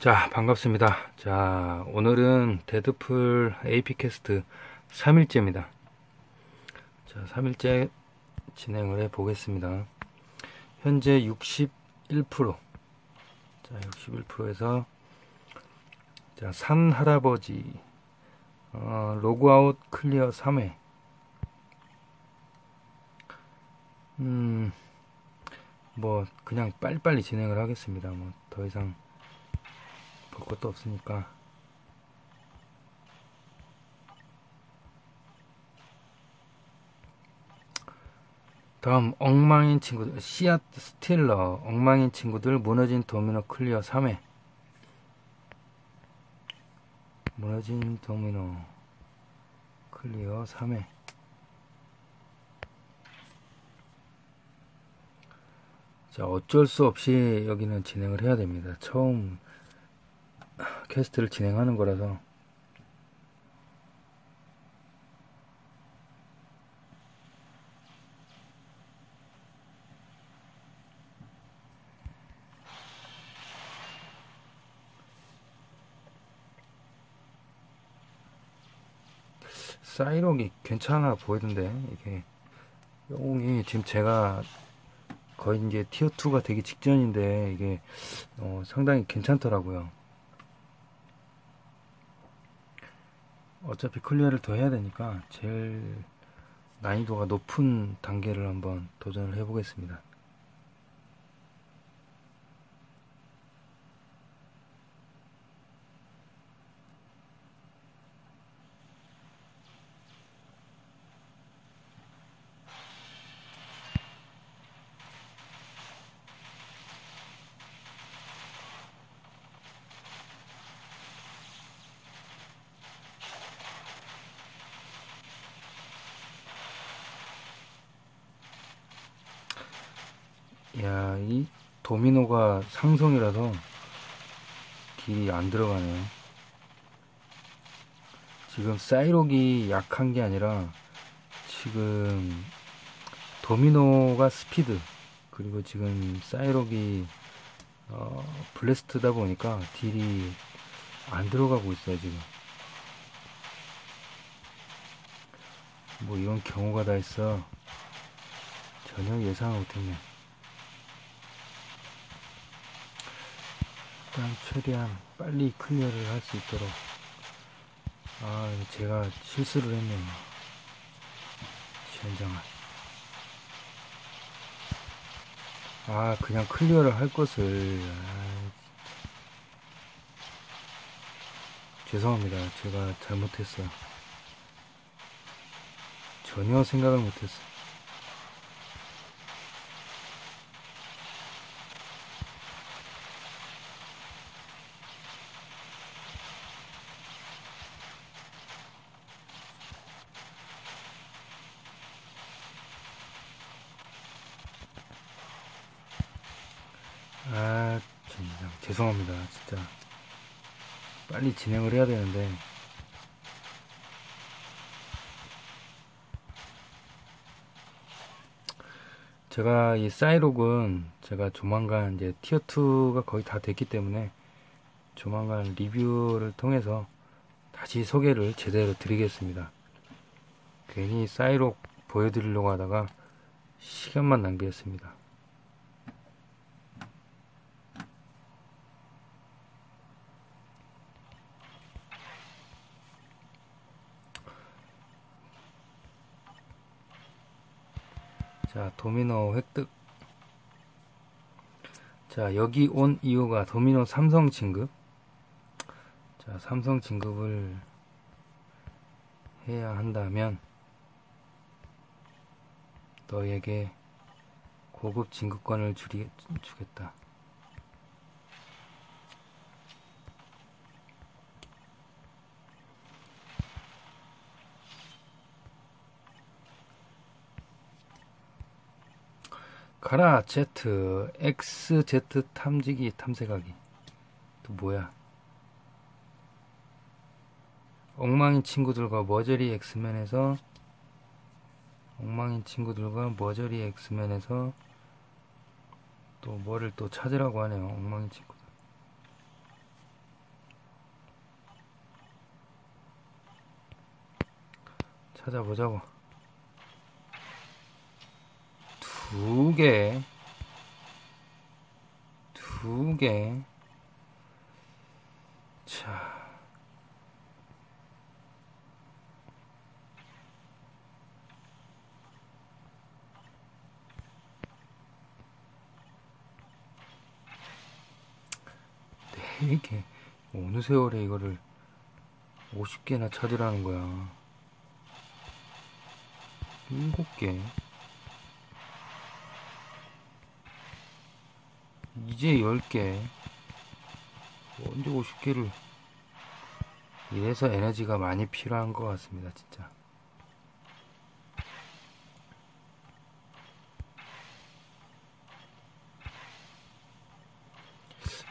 자, 반갑습니다. 자, 오늘은 데드풀 AP캐스트 3일째입니다. 자, 3일째 진행을 해 보겠습니다. 현재 61%. 자, 61%에서 자, 산 할아버지 어, 로그아웃 클리어 3회. 음, 뭐 그냥 빨리빨리 진행을 하겠습니다. 뭐 더 이상 볼 것도 없으니까. 다음 엉망인 친구들 씨앗 스틸러. 엉망인 친구들 무너진 도미노 클리어 3회. 무너진 도미노 클리어 3회. 자 어쩔 수 없이 여기는 진행을 해야 됩니다. 처음 캐스트를 진행하는 거라서 사이록이 괜찮아 보이던데 이게 영웅이 지금 제가 거의 이제 티어 2가 되기 직전인데 이게 어 상당히 괜찮더라고요. 어차피 클리어를 더 해야 되니까 제일 난이도가 높은 단계를 한번 도전을 해보겠습니다. 야, 이 도미노가 상성이라서 딜이 안 들어가네요. 지금 사이록이 약한 게 아니라 지금 도미노가 스피드 그리고 지금 사이록이 어, 블래스트다 보니까 딜이 안 들어가고 있어요 지금. 뭐 이런 경우가 다 있어. 전혀 예상 못했네 일단 최대한 빨리 클리어를 할 수 있도록. 아 제가 실수를 했네요. 현장아 아 그냥 클리어를 할 것을. 아, 죄송합니다. 제가 잘못했어요. 전혀 생각을 못했어요 아, 진짜 죄송합니다. 진짜 빨리 진행을 해야 되는데 제가 이 사이록은 제가 조만간 이제 티어 2가 거의 다 됐기 때문에 조만간 리뷰를 통해서 다시 소개를 제대로 드리겠습니다. 괜히 사이록 보여드리려고 하다가 시간만 낭비했습니다. 자, 도미노 획득. 자, 여기 온 이유가 도미노 삼성 진급. 자, 삼성 진급을 해야 한다면 너에게 고급 진급권을 주리, 주겠다. 가라 Z XZ 탐지기 탐색하기. 또 뭐야? 엉망인 친구들과 머저리 엑스맨에서 엉망인 친구들과 머저리 엑스맨에서 또 뭐를 또 찾으라고 하네요 엉망인 친구 찾아보자고. 두 개. 두 개. 자. 네 개. 어느 세월에 이거를 50개나 찾으라는 거야. 7개. 이제 10개. 언제 50개를. 이래서 에너지가 많이 필요한 것 같습니다, 진짜.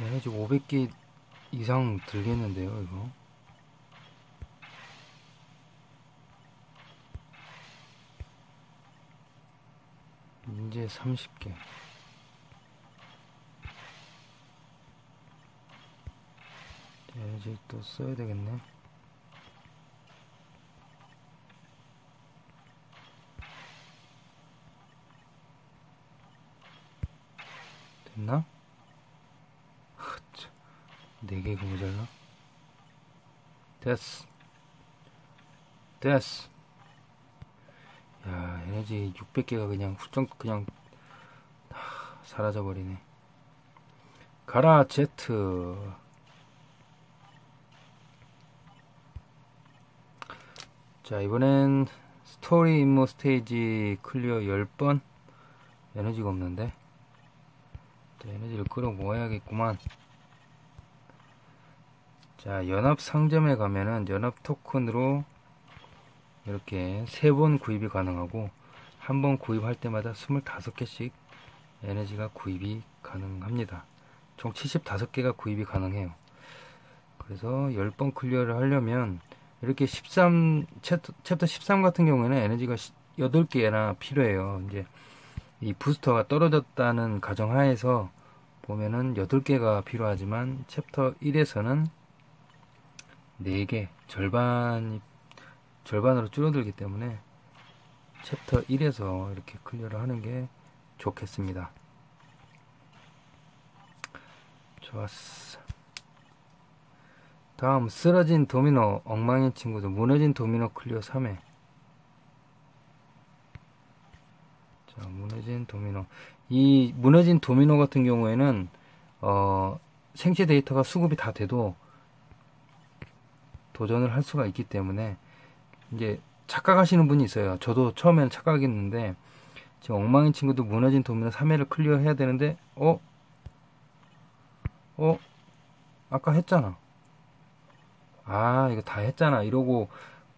에너지 500개 이상 들겠는데요, 이거. 이제 30개. 에너지 또 써야 되겠네. 됐나? 4개가 모자라? 됐어. 됐어. 야, 에너지 600개가 그냥 훌쩍 그냥 하, 사라져 버리네. 가라, 제트. 자, 이번엔 스토리 임무 스테이지 클리어 10번. 에너지가 없는데. 에너지를 끌어 모아야겠구만. 자, 연합 상점에 가면은 연합 토큰으로 이렇게 세 번 구입이 가능하고 한 번 구입할 때마다 25개씩 에너지가 구입이 가능합니다. 총 75개가 구입이 가능해요. 그래서 10번 클리어를 하려면 이렇게 13 챕터, 챕터 13 같은 경우에는 에너지가 8개나 필요해요. 이제 이 부스터가 떨어졌다는 가정하에서 보면은 8개가 필요하지만 챕터 1에서는 4개 절반이 절반으로 줄어들기 때문에 챕터 1에서 이렇게 클리어를 하는 게 좋겠습니다. 좋았어. 다음 쓰러진 도미노 엉망인 친구들 무너진 도미노 클리어 3회 자 무너진 도미노 이 무너진 도미노 같은 경우에는 어, 생체 데이터가 수급이 다 돼도 도전을 할 수가 있기 때문에 이제 착각하시는 분이 있어요. 저도 처음에는 착각했는데 지금 엉망인 친구도 무너진 도미노 3회를 클리어 해야 되는데 어? 어? 아까 했잖아. 아 이거 다 했잖아 이러고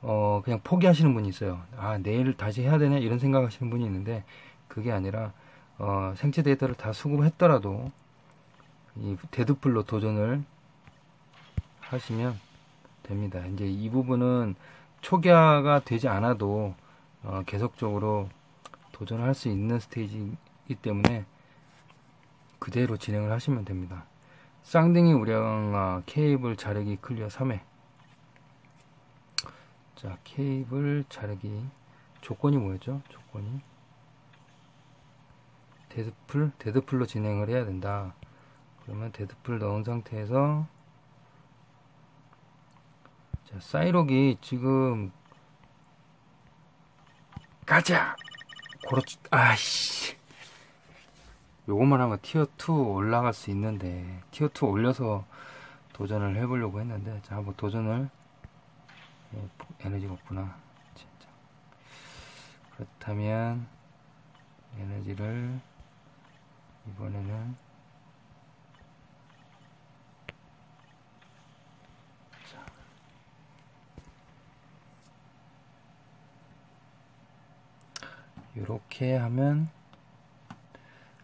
어 그냥 포기하시는 분이 있어요. 아 내일 다시 해야 되냐 이런 생각하시는 분이 있는데 그게 아니라 어, 생체 데이터를 다 수급했더라도 이 데드풀로 도전을 하시면 됩니다. 이제 이 부분은 초기화가 되지 않아도 어, 계속적으로 도전을 할수 있는 스테이지이기 때문에 그대로 진행을 하시면 됩니다. 쌍둥이 우량아 케이블 자르기 클리어 3회 자 케이블 자르기 조건이 뭐였죠? 조건이 데드풀 데드풀로 진행을 해야 된다. 그러면 데드풀 넣은 상태에서 자, 사이록이 지금 가자. 그렇지. 아이씨. 요것만 하면 티어 2 올라갈 수 있는데 티어 2 올려서 도전을 해보려고 했는데 자 한번 도전을 예, 에너지가 없구나. 진짜. 그렇다면 에너지를 이번에는 이렇게 하면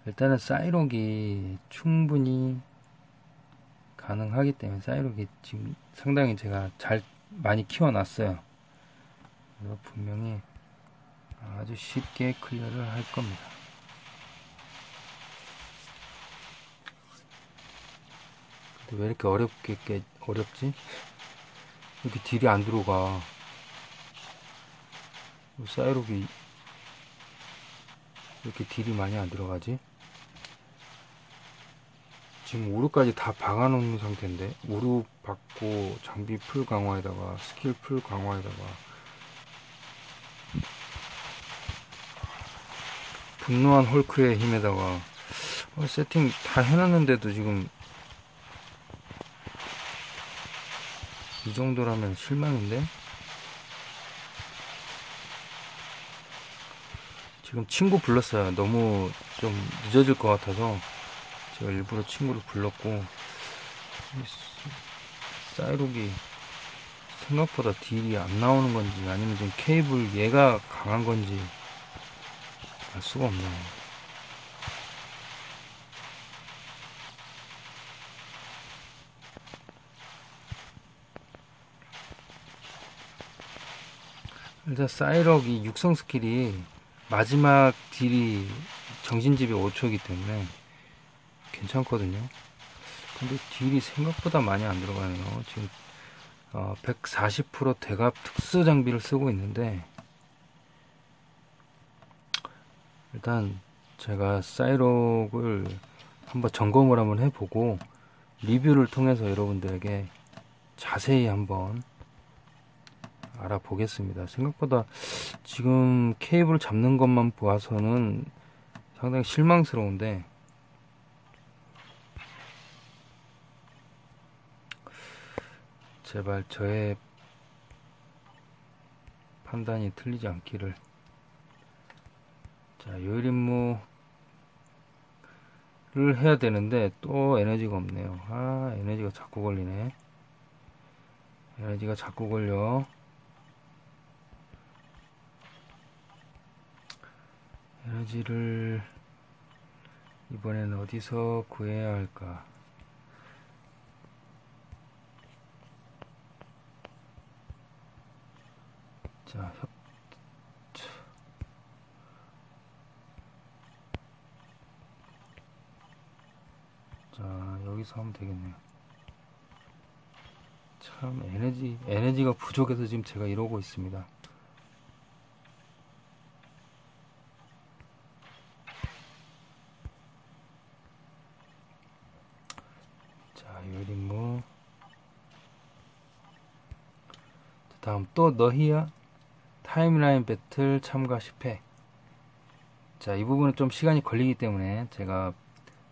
일단은 사이록이 충분히 가능하기 때문에 사이록이 지금 상당히 제가 잘 많이 키워놨어요. 그래서 분명히 아주 쉽게 클리어를 할 겁니다. 근데 왜 이렇게 어렵게 어렵지? 이렇게 딜이 안 들어가. 사이로비 이렇게 딜이 많이 안 들어가지? 지금 우르까지 다 박아놓은 상태인데 우르 받고 장비 풀 강화에다가 스킬 풀 강화에다가 분노한 헐크의 힘에다가 어, 세팅 다 해놨는데도 지금 이 정도라면 실망인데? 지금 친구 불렀어요. 너무 좀 늦어질 것 같아서 제가 일부러 친구를 불렀고 사이록이 생각보다 딜이 안 나오는 건지 아니면 지금 케이블 얘가 강한 건지 알 수가 없네요. 일단 사이럭이 육성 스킬이 마지막 딜이 정신집이 5초이기 때문에 괜찮거든요. 근데 딜이 생각보다 많이 안 들어가네요. 지금 어, 140% 대갑 특수 장비를 쓰고 있는데 일단 제가 사이록을 한번 점검을 한번 해보고 리뷰를 통해서 여러분들에게 자세히 한번 알아보겠습니다. 생각보다 지금 케이블 잡는 것만 보아서는 상당히 실망스러운데 제발 저의 판단이 틀리지 않기를. 자 요일 임무를 해야 되는데 또 에너지가 없네요. 아 에너지가 자꾸 걸리네. 에너지가 자꾸 걸려. 에너지를 이번엔 어디서 구해야 할까 자, 협, 자, 여기서 하면 되겠네요. 참, 에너지, 에너지가 부족해서 지금 제가 이러고 있습니다. 자, 요림무. 다음 또 너희야? 타임라인 배틀 참가 10회. 자, 이 부분은 좀 시간이 걸리기 때문에 제가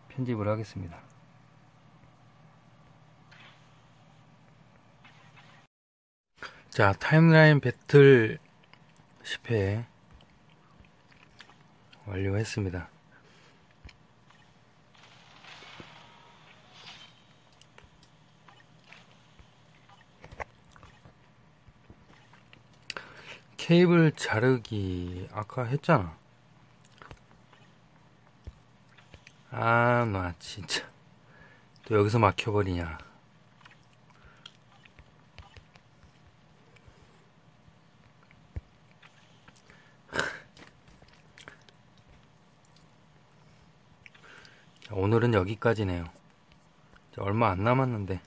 편집을 하겠습니다. 자, 타임라인 배틀 10회 완료했습니다. 케이블 자르기 아까 했잖아. 아, 나 진짜 또 여기서 막혀버리냐. 자, 오늘은 여기까지네요. 얼마 안 남았는데.